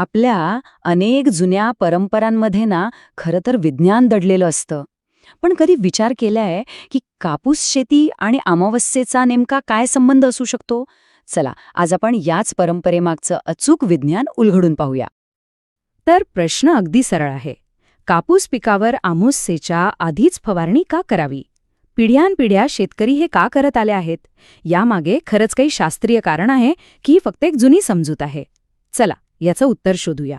आपल्या अनेक जुन्या परंपरांमध्ये ना खरं तर विज्ञान दडलेलं असतं. पण कधी विचार केलाय की कापूस शेती आणि अमावस्येचा नेमका काय संबंध असू शकतो? चला आज आपण याच परंपरेमागचं अचूक विज्ञान उलगडून पाहूया. तर प्रश्न अगदी सरळ आहे. कापूस पिकावर अमावस्येच्या आधीच फवारणी का करावी? पिढ्यानपिढ्या शेतकरी हे का करत आले आहेत? यामागे खरंच काही शास्त्रीय कारण आहे की ही फक्त एक जुनी समजूत आहे. चला याचं उत्तर शोधूया.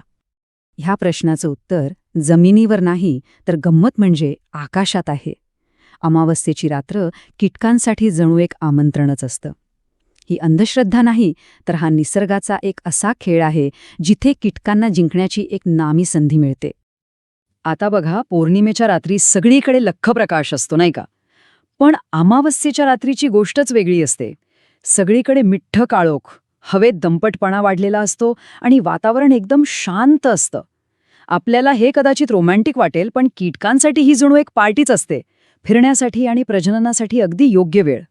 ह्या प्रश्नाचं उत्तर जमिनीवर नाही तर गंमत म्हणजे आकाशात आहे. अमावस्येची रात्र कीटकांसाठी जणू एक आमंत्रणच असतं. ही अंधश्रद्धा नाही तर हा निसर्गाचा एक असा खेळ आहे जिथे कीटकांना जिंकण्याची एक नामी संधी मिळते. आता बघा पौर्णिमेच्या रात्री सगळीकडे लख्ख प्रकाश असतो नाही का? पण अमावस्येच्या रात्रीची गोष्टच वेगळी असते. सगळीकडे मिठ्ठ काळोख. हवेत दंपटपणा वाढलेला असतो आणि वातावरण एकदम शांत असतं. आपल्याला हे कदाचित रोमॅन्टिक वाटेल पण कीटकांसाठी ही जणू एक पार्टीच असते. फिरण्यासाठी आणि प्रजननासाठी अगदी योग्य वेळ.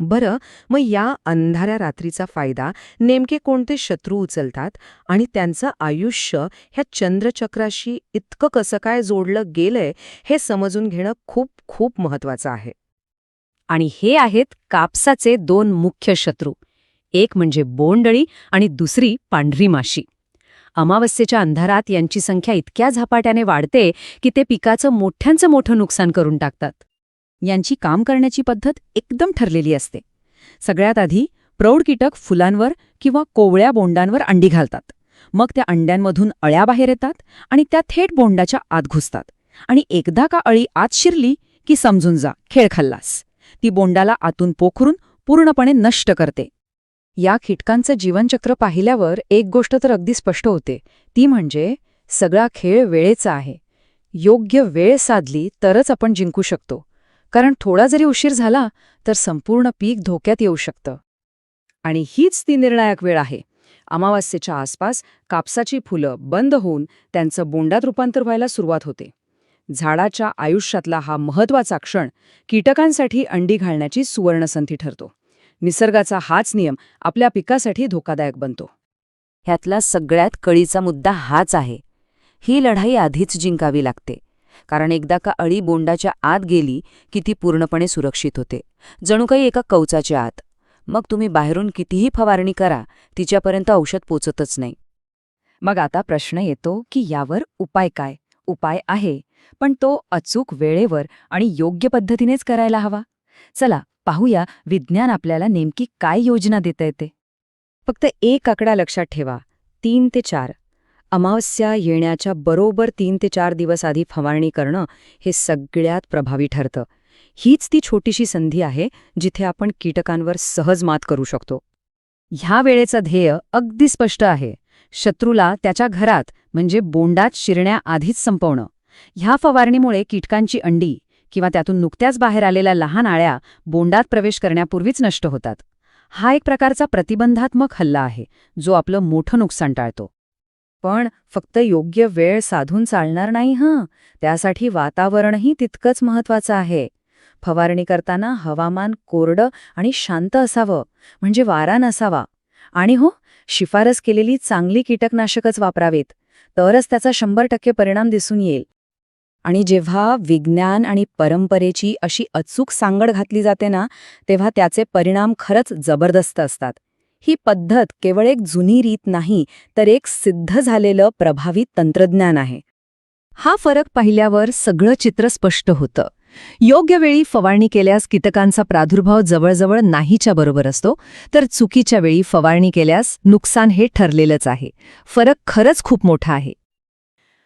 बरं मग या अंधाऱ्या रात्रीचा फायदा नेमके कोणते शत्रू उचलतात आणि त्यांचं आयुष्य ह्या चंद्रचक्राशी इतकं कसं काय जोडलं गेलंय हे समजून घेणं खूप खूप महत्वाचं आहे. आणि हे आहेत कापसाचे दोन मुख्य शत्रू. एक म्हणजे बोंडळी आणि दुसरी पांढरी माशी. अमावस्येच्या अंधारात यांची संख्या इतक्या झपाट्याने वाढते की ते पिकाचं मोठ्यांचं मोठं नुकसान करून टाकतात. यांची काम करण्याची पद्धत एकदम ठरलेली असते. सगळ्यात आधी प्रौढ कीटक फुलांवर किंवा कोवळ्या बोंडांवर अंडी घालतात. मग त्या अंड्यांमधून अळ्या बाहेर येतात आणि त्या थेट बोंडाच्या आत घुसतात. आणि एकदा का अळी आत शिरली की समजून जा खेळ खाल्लास. ती बोंडाला आतून पोखरून पूर्णपणे नष्ट करते. या कीटकांचं जीवनचक्र पाहिल्यावर एक गोष्ट तर अगदी स्पष्ट होते. ती म्हणजे सगळा खेळ वेळेचा आहे. योग्य वेळ साधली तरच आपण जिंकू शकतो. कारण थोडा जरी उशीर झाला तर संपूर्ण पीक धोक्यात येऊ शकतं. आणि हीच ती निर्णायक वेळ आहे. अमावास्येच्या आसपास कापसाची फुलं बंद होऊन त्यांचं बोंडात रूपांतर व्हायला सुरुवात होते. झाडाच्या आयुष्यातला हा महत्त्वाचा क्षण कीटकांसाठी अंडी घालण्याची सुवर्णसंधी ठरतो. निसर्गाचा हाच नियम आपल्या पिकासाठी धोकादायक बनतो. ह्यातला सगळ्यात कळीचा मुद्दा हाच आहे. ही लढाई आधीच जिंकावी लागते. कारण एकदा का अळी बोंडाच्या आत गेली की ती पूर्णपणे सुरक्षित होते. जणू काही एका कवचाच्या आत. मग तुम्ही बाहेरून कितीही फवारणी करा तिच्यापर्यंत औषध पोचतच नाही. मग आता प्रश्न येतो की यावर उपाय काय? उपाय आहे पण तो अचूक वेळेवर आणि योग्य पद्धतीनेच करायला हवा. चला पाहूया विज्ञान आपल्याला नेमकी काय योजना देता येते. फक्त एक आकडा लक्षात ठेवा. तीन ते चार. अमावस्या येण्याच्या बरोबर तीन ते चार दिवस आधी फवारणी करणं हे सगळ्यात प्रभावी ठरतं. हीच ती छोटीशी संधी आहे जिथे आपण कीटकांवर सहज मात करू शकतो. ह्या वेळेचं ध्येय अगदी स्पष्ट आहे. शत्रूला त्याच्या घरात म्हणजे बोंडात शिरण्याआधीच संपवणं. ह्या फवारणीमुळे कीटकांची अंडी किंवा त्यातून नुकत्याच बाहेर आलेल्या लहान आळ्या बोंडात प्रवेश करण्यापूर्वीच नष्ट होतात. हा एक प्रकारचा प्रतिबंधात्मक हल्ला आहे जो आपलं मोठं नुकसान टाळतो. पण फक्त योग्य वेळ साधून चालणार नाही हं? त्यासाठी वातावरणही तितकंच महत्वाचं आहे. फवारणी करताना हवामान कोरडं आणि शांत असावं म्हणजे वारा नसावा. आणि हो शिफारस केलेली चांगली कीटकनाशकच वापरावेत तरच त्याचा शंभर टक्के परिणाम दिसून येईल. आणि जेव्हा विज्ञान आणि परंपरेची अशी अचूक सांगड घातली जाते ना तेव्हा त्याचे परिणाम खरंच जबरदस्त असतात. ही पद्धत केवळ एक जुनी रीत नाही तर एक सिद्ध झालेलं प्रभावी तंत्रज्ञान आहे. हा फरक पाहिल्यावर सगळं चित्र स्पष्ट होतं. योग्य वेळी फवारणी केल्यास कीटकांचा प्रादुर्भाव जवळजवळ नाहीच्या बरोबर असतो तर चुकीच्या वेळी फवारणी केल्यास नुकसान हे ठरलेलंच आहे. फरक खरंच खूप मोठा आहे.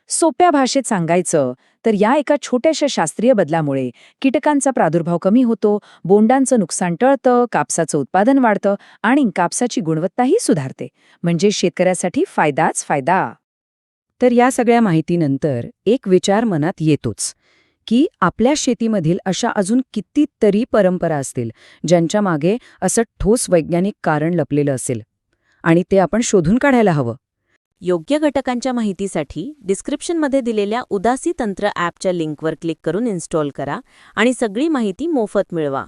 सोप्या भाषेत सांगायचं तर या एका छोट्याशा शास्त्रीय बदलामुळे कीटकांचा प्रादुर्भाव कमी होतो बोंडांचं नुकसान टळतं कापसाचं उत्पादन वाढतं आणि कापसाची गुणवत्ताही सुधारते. म्हणजे शेतकऱ्यासाठी फायदाच फायदा. तर या सगळ्या माहितीनंतर एक विचार मनात येतोच की आपल्या शेतीमधील अशा अजून कितीतरी परंपरा असतील ज्यांच्या मागे असं ठोस वैज्ञानिक कारण लपलेलं असेल आणि ते आपण शोधून काढायला हवं. योग्य घटकांच्या माहितीसाठी डिस्क्रिप्शनमध्ये दिलेल्या उदासी तंत्र ॲपच्या लिंकवर क्लिक करून इन्स्टॉल करा आणि सगळी माहिती मोफत मिळवा.